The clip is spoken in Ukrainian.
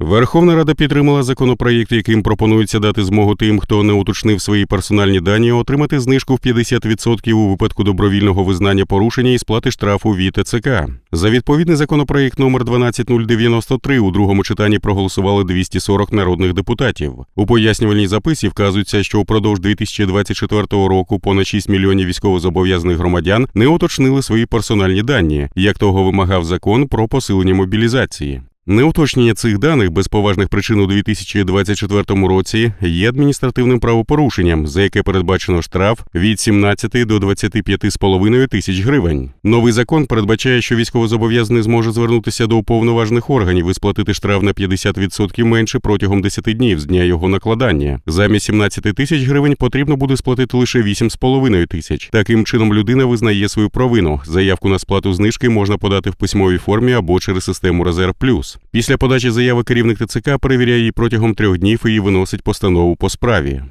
Верховна Рада підтримала законопроєкт, яким пропонується дати змогу тим, хто не уточнив свої персональні дані, отримати знижку в 50% у випадку добровільного визнання порушення і сплати штрафу від ТЦК. За відповідний законопроєкт номер 12093 у другому читанні проголосували 240 народних депутатів. У пояснювальній записі вказується, що упродовж 2024 року понад 6 мільйонів військовозобов'язаних громадян не уточнили свої персональні дані, як того вимагав закон про посилення мобілізації. Неуточнення цих даних без поважних причин у 2024 році є адміністративним правопорушенням, за яке передбачено штраф від 17 до 25,5 тисяч гривень. Новий закон передбачає, що військовозобов'язаний зможе звернутися до уповноважених органів і сплатити штраф на 50% менше протягом 10 днів з дня його накладання. Замість 17 тисяч гривень потрібно буде сплатити лише 8,5 тисяч. Таким чином людина визнає свою провину. Заявку на сплату знижки можна подати в письмовій формі або через систему Резерв Плюс. Після подачі заяви керівник ТЦК перевіряє її протягом трьох днів і виносить постанову по справі.